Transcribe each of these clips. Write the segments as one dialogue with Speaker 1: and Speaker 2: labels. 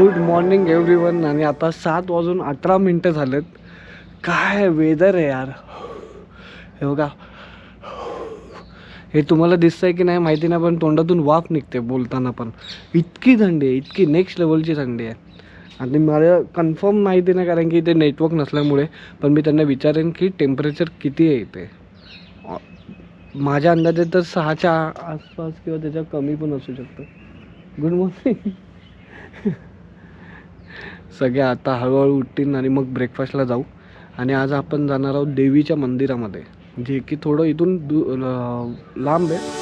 Speaker 1: Good morning every one आणि आता सात वाजून अठरा मिनटं झालेत. काय वेदर आहे यार. हे बघा. हे तुम्हाला दिसतं आहे की नाही माहिती नाही पण तोंडातून वाफ निघते बोलताना पण. इतकी थंडी आहे इतकी नेक्स्ट लेवलची थंडी आहे. आणि मला कन्फर्म माहिती नाही कारण की इथे नेटवर्क नसल्यामुळे पण मी त्यांना विचारेन की टेम्परेचर किती आहे इथे. माझ्या अंदाजे तर सहाच्या आसपास किंवा त्याच्या कमी पण असू शकतं. गुड मॉर्निंग सगळे आता हळूहळू उठतील आणि मग ब्रेकफास्टला जाऊ. आणि आज आपण जाणार आहोत देवीच्या मंदिरामध्ये जे की थोडं इथून दू लांब आहे.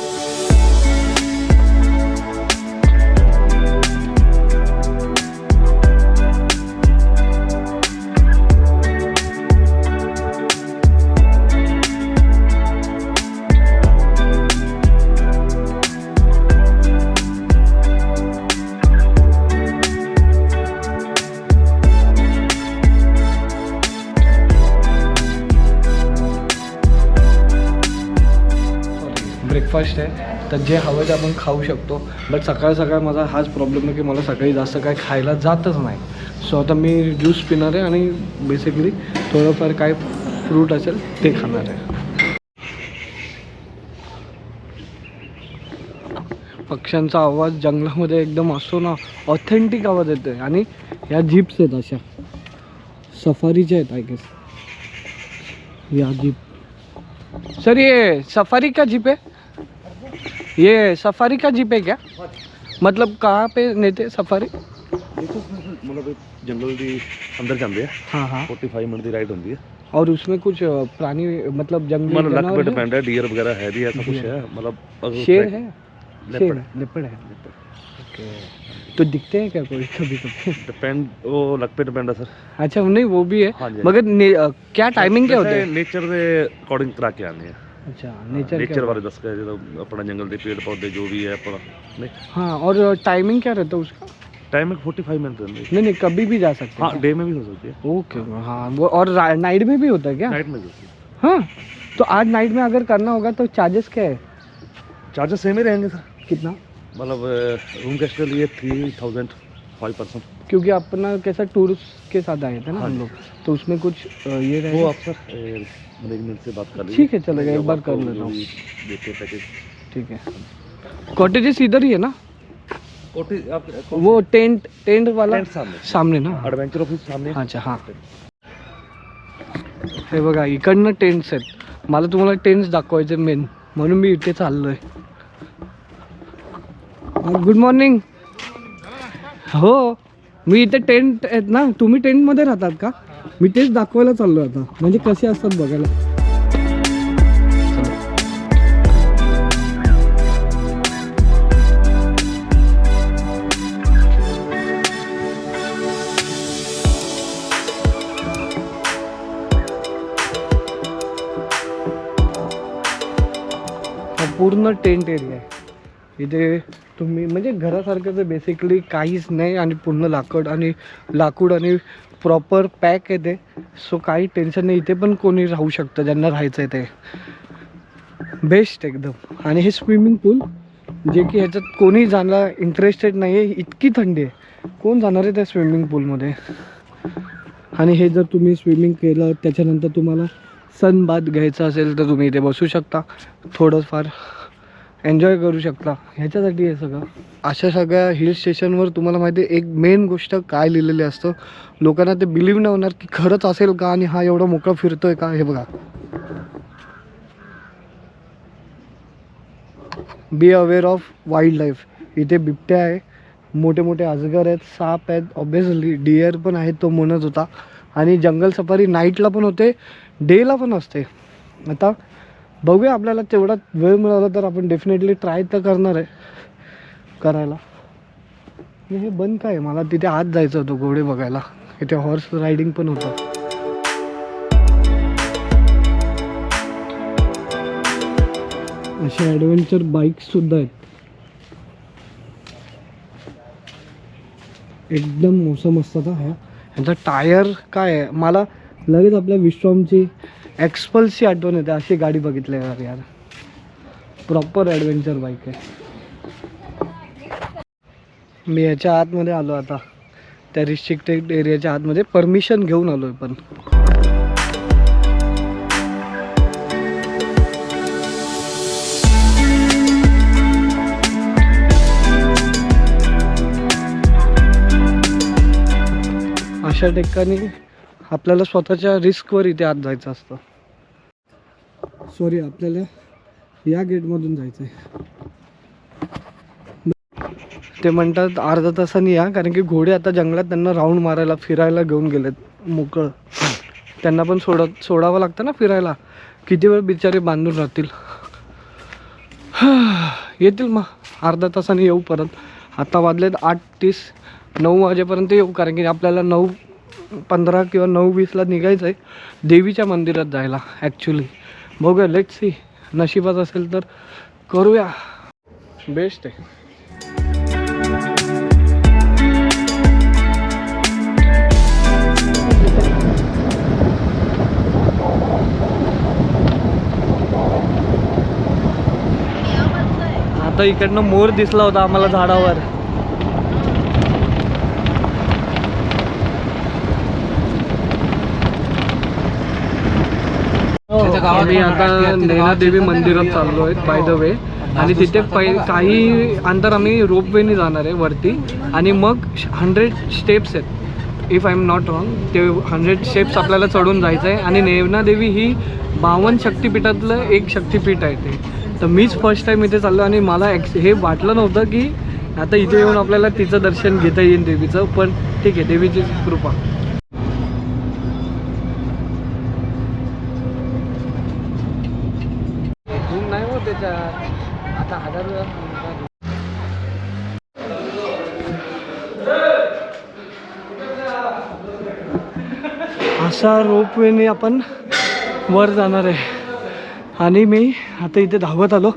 Speaker 1: ब्रेकफास्ट आहे तर जे हवं ते आपण खाऊ शकतो. बट सकाळ सकाळ माझा हाच प्रॉब्लेम आहे की मला सकाळी जास्त काय खायला जातच नाही. सो आता मी ज्यूस पिणार आहे आणि बेसिकली थोडंफार काय फ्रूट असेल ते खाणार आहे. पक्ष्यांचा आवाज जंगलामध्ये एकदम असतो ना ऑथेंटिक आवाज येतो आहे आणि ह्या जीप्स आहेत अशा. सफारीच्या आहेत आय गेस या जीप सर ये सफारी का जीप आहे? ये सफारी का जीप है क्या? मतलब कहाँ पे लेते सफारी?
Speaker 2: मतलब जंगल भी अंदर जाते
Speaker 1: हैं। हाँ
Speaker 2: हाँ। राइड होती है।
Speaker 1: और उसमें कुछ प्राणी मतलब जंगल
Speaker 2: मतलब
Speaker 1: लक
Speaker 2: पे डिपेंड है डियर वगैरह है भी ऐसा कुछ है? मतलब
Speaker 1: शेर है?
Speaker 2: लेपर्ड
Speaker 1: है? तो दिखते हैं क्या कोई कभी कभी?
Speaker 2: डिपेंड वो लक पे डिपेंड है सर
Speaker 1: अच्छा नहीं वो भी है।
Speaker 2: हाँ हाँ
Speaker 1: मगर क्या टाइमिंग क्या होता है?
Speaker 2: नेचर के अकॉर्डिंग करा के आने हैं।
Speaker 1: अच्छा नेचर
Speaker 2: ਨੇਚਰ ਬਾਰੇ ਦੱਸ ਕੇ ਜਦੋਂ ਆਪਣਾ ਜੰਗਲ ਦੇ ਪੇੜ ਪੌਦੇ ਜੋ ਵੀ ਹੈ ਆਪਣਾ ਨਹੀਂ
Speaker 1: हाँ और टाइमिंग क्या रहता है उसका
Speaker 2: टाइम 45 मिनट रहते
Speaker 1: नहीं नहीं कभी भी जा सकते
Speaker 2: हाँ
Speaker 1: हैं
Speaker 2: डे में भी हो सकती है
Speaker 1: क्या? ओके हाँ वो और नाइट में भी होता है क्या
Speaker 2: नाइट में भी होती है
Speaker 1: हाँ तो आज नाइट में अगर करना होगा तो चार्जेस क्या है
Speaker 2: चार्जेस सेम ही रहेंगे सर
Speaker 1: कितना
Speaker 2: मतलब रूम गेस्ट के लिए थ्री थाउजेंड फाइव परसेंट।
Speaker 1: क्योंकि अपना कैसा टूरिस्ट के साथ आए थे ना हम। लोग तो उसमें कुछ अ, ये
Speaker 2: वो
Speaker 1: रहेगा
Speaker 2: आप सर मैनेजमेंट से बात कर लीजिए।
Speaker 1: ठीक है, चलेगा, एक बार कर लेता हूँ।
Speaker 2: पैकेज
Speaker 1: ठीक है। कॉटेजेस इधर ही है ना?
Speaker 2: कोटी आप
Speaker 1: वो टेंट टेंट वाला
Speaker 2: टेंट सामने।
Speaker 1: सामने ना?
Speaker 2: ॲडव्हेंचर ऑफिस सामने।
Speaker 1: अच्छा हां। हे बघा इकडनं टेंट्स आहेत. मला तुम्हाला टेंट्स दाखवायचे मेन म्हणून मी इथे चाललोय. Good morning. हो. मी इथे टेंट आहेत ना तुम्ही टेंटमध्ये राहतात का? मी तेच दाखवायला चाललो आता. म्हणजे कसे असतात बघायला. पूर्ण टेंट एरिया आहे. इथे तुम्ही म्हणजे घरासारखं तर बेसिकली काहीच नाही आणि पूर्ण लाकड आणि लाकूड आणि प्रॉपर पॅक आहे ते. सो काही टेन्शन नाही. इथे पण कोणी राहू शकतं. ज्यांना राहायचं आहे ते. बेस्ट एकदम. आणि हे स्विमिंग पूल जे की ह्याच्यात कोणी जाणला इंटरेस्टेड नाही आहे इतकी थंडी आहे. कोण जाणार आहे त्या स्विमिंग पूलमध्ये आणि हे जर तुम्ही स्विमिंग केलं त्याच्यानंतर तुम्हाला सनबाद घ्यायचा असेल तर तुम्ही इथे बसू शकता. थोडंफार. एन्जॉय करू शकता. ह्याच्यासाठी हे सगळं. अशा सगळ्या हिल स्टेशनवर तुम्हाला माहिती आहे एक मेन गोष्ट काय लिहिलेली असतं लोकांना ते बिलीव्ह नाही होणार की खरंच असेल का आणि हा एवढा मोकळा फिरतोय का हे बघा. Be aware of wildlife इथे बिबट्या आहे मोठे मोठे अजगर आहेत साप आहेत ऑब्विसली डिअर पण आहेत तो म्हणत होता. आणि जंगल सफारी नाईटला पण होते डेला पण असते. आता बघूया आपल्याला तेवढा वेळ मिळाला तर आपण डेफिनेटली ट्राय तर करणार आहे करायला. हे बंद काय आहे? मला तिथे आत जायचं होतं घोडे बघायला. इथे हॉर्स रायडिंग पण होतं. असे ॲडव्हेंचर बाईक्ससुद्धा आहेत. एकदम मोसम असतात हा. ह्या ह्यांचा टायर काय आहे? मला लगेच आपल्या विश्वामची एक्सपल्सची आठवण येते अशी गाडी बघितली यार. यार. प्रॉपर ॲडव्हेंचर बाईक आहे. मी याच्या आतमध्ये आलो आता. त्या रिस्ट्रिक्टेड एरियाच्या आतमध्ये परमिशन घेऊन आलो आहे पण. अशा ठिकाणी आपल्याला स्वतःच्या रिस्कवर इथे आत जायचं असतं. सॉरी आपल्याला या गेटमधून जायचं आहे ते म्हणतात अर्धा तासाने या कारण की घोडे आता जंगलात त्यांना राऊंड मारायला फिरायला घेऊन गेलेत. मोकळं. त्यांना पण सोड सोडावं लागतं ना फिरायला. किती वेळ बिचारे बांधून राहतील? येतील मग. अर्धा तासाने येऊ परत. आता वाजलेत आठ तीस नऊ वाजेपर्यंत येऊ कारण की आपल्याला नऊ पंधरा किंवा नऊ वीसला निघायचं आहे देवीच्या मंदिरात जायला ॲक्च्युली बघूया लेट सी नशिबात असेल तर करूया. बेस्ट आहे. आता इकडनं मोर दिसला होता आम्हाला झाडावर. आम्ही आता नैनादेवी मंदिरात चाललो आहे बाय द वे आणि तिथे पै काही अंतर आम्ही रोपवेने जाणार आहे वरती. आणि मग हंड्रेड स्टेप्स आहेत. If I am not wrong ते हंड्रेड स्टेप्स आपल्याला चढून जायचं आहे आणि नैनादेवी ही बावन शक्तिपीठातलं एक शक्तिपीठ आहे ते. तर मीच फर्स्ट टाईम इथे चाललो आणि मला ॲक्स हे वाटलं नव्हतं की आता इथे येऊन आपल्याला तिचं दर्शन घेता येईल देवीचं. पण ठीक आहे देवीची कृपा धूम नाही हो त्याच्यात आता हजार वेळा सांगतात. असा रोपवेने आपण वर जाणार आहे. आणि मी आता इथे धावत आलो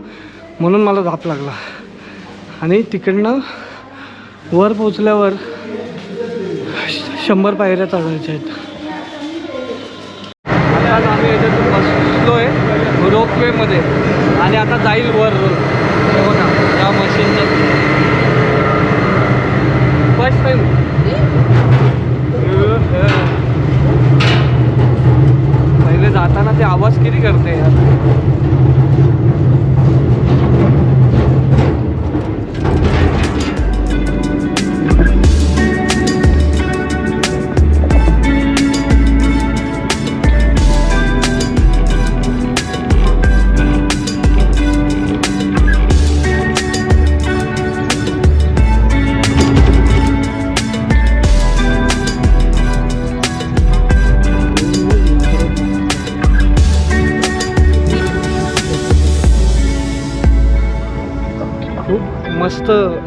Speaker 1: म्हणून मला धाप लागला. आणि तिकडनं वर पोचल्यावर श- शंभर पायऱ्या चढायच्या आहेत. आता आम्ही याच्यातून बसलो आहे रोपवेमध्ये आणि आता जाईल वर. बघा या मशीनचं फर्स्ट टाईम आवाज किती करते यार?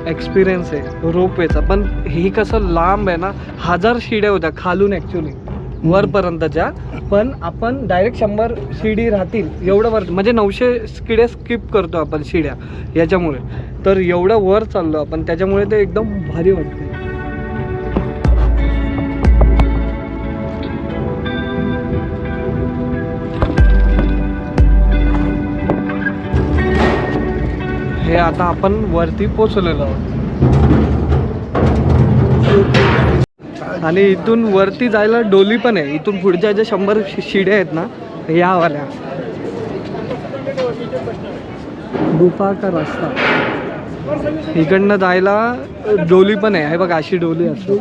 Speaker 1: एक्सपिरियन्स आहे रोपवेचा पण ही कसं लांब आहे ना हजार शिड्या होत्या खालून ॲक्च्युली वरपर्यंतच्या. पण आपण डायरेक्ट शंभर शिडी राहतील एवढं वर म्हणजे नऊशे शिड्या स्किप करतो आपण शिड्या याच्यामुळे. तर एवढं वर चाललो आपण त्याच्यामुळे ते एकदम भारी वाटते. हे आता आपण वरती पोचलेलो आहोत. आणि इथून वरती जायला डोली पण आहे. इथून पुढच्या ज्या शंभर शिड्या आहेत ना या वाल्या गुफा का रस्ता. इकडनं जायला डोली पण आहे. बघा अशी डोली असते.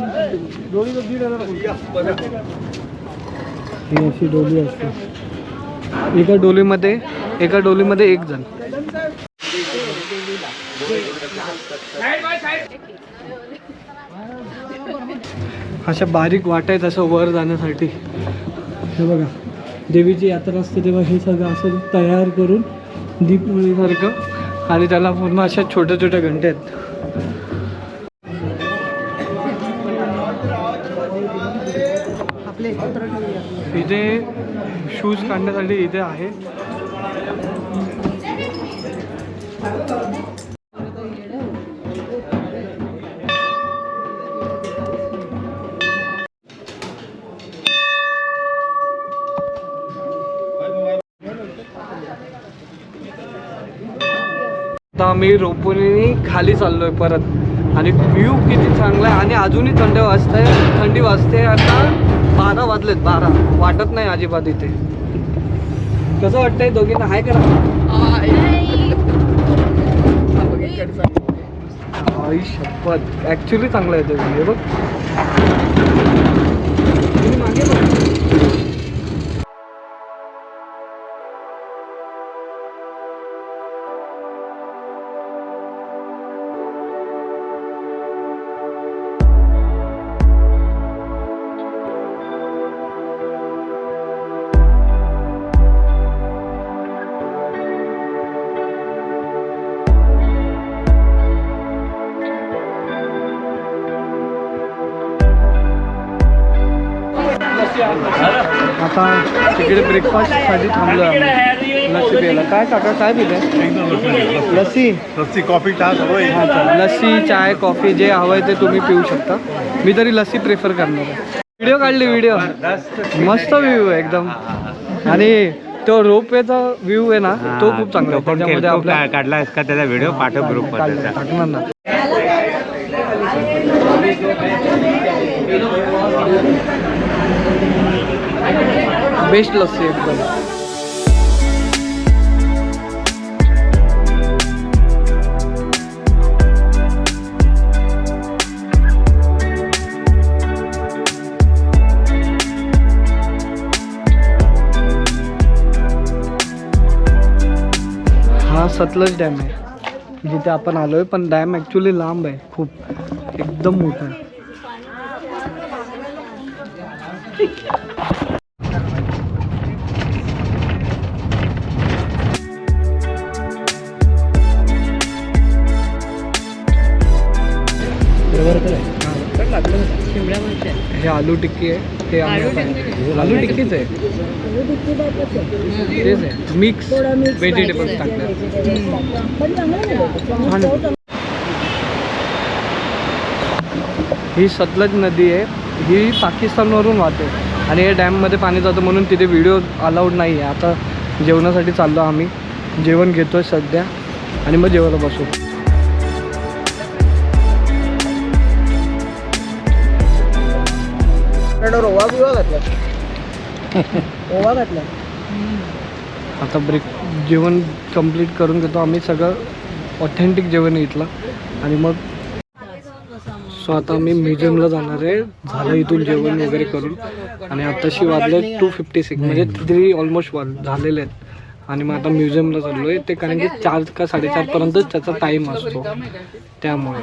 Speaker 1: ही अशी डोली असते. एका डोलीमध्ये एका डोलीमध्ये एक जण. अशा बारीक वाट आहेत असं वर जाण्यासाठी. हे बघा देवीची यात्रा असते तेव्हा हे सगळं असं तयार करून दीपमुळीसारखं आणि त्याला पूर्ण अशा छोट्या छोट्या घंटे आहेत. इथे शूज काढण्यासाठी इथे आहे. आता आम्ही रोपोनी खाली चाललोय परत. आणि व्ह्यू किती चांगला आहे. आणि अजूनही थंड वाजते थंडी वाजते आता बारा वाजलेत बारा. वाटत नाही अजिबात इथे. कसं वाटतंय दोघींना? हाय करा. आई शपथ. ॲक्च्युली चांगलं आहे ते बघ. तुम्ही मागे बघ. आता तिकडे ब्रेकफास्टसाठी थांबलो आम्ही. लस्सी प्यायला. काय काका काय पिते लस्सी.
Speaker 2: लस्सी कॉफी.
Speaker 1: हा चालेल. लस्सी चाय कॉफी जे हवं आहे ते तुम्ही पिऊ शकता. मी तरी लस्सी प्रेफर करणार आहे. व्हिडिओ काढली व्हिडिओ मस्त व्ह्यू आहे एकदम. आणि तो रोपवेचा व्ह्यू आहे ना तो खूप चांगला आहे. त्याच्यामध्ये आपल्या
Speaker 3: काढला का त्याचा व्हिडिओ पाठव ग्रुप
Speaker 1: टाकणार ना. बेस्ट लस्सी एकदम। हा, सतलज डॅम आहे. जिथे आपण आलोय, पण डॅम ॲक्च्युली लांब आहे, खूप. एकदम मोठा आहे. आलू टिक्की आहे हे आम्ही आता- आलू टिक्कीच आहे. तेच आहे. मिक्स व्हेजिटेबल्स टाकले ही सतलज नदी आहे. ही पाकिस्तानवरून वाहते. आणि हे डॅममध्ये पाणी जातं म्हणून तिथे व्हिडिओ अलाउड नाही आहे आता जेवणासाठी चाललो आम्ही. जेवण घेतोय सध्या. आणि मग जेवायला बसू. ओवा बिवा घातला. ओवा घातला. आता ब्रेक जेवण कंप्लीट करून घेतो. आम्ही सगळं ऑथेंटिक जेवण आहे इथलं. आणि मग सो आता मी म्युझियमला जाणार आहे. झालं इथून जेवण वगैरे करून. आणि आताशी वाजले टू फिफ्टी सिक्स म्हणजे थ्री ऑलमोस्ट वाज झालेले आहेत. आणि मग आता म्युझियमला चाललो आहे ते कारण की चार का साडेचारपर्यंतच त्याचा टाईम असतो. त्यामुळे.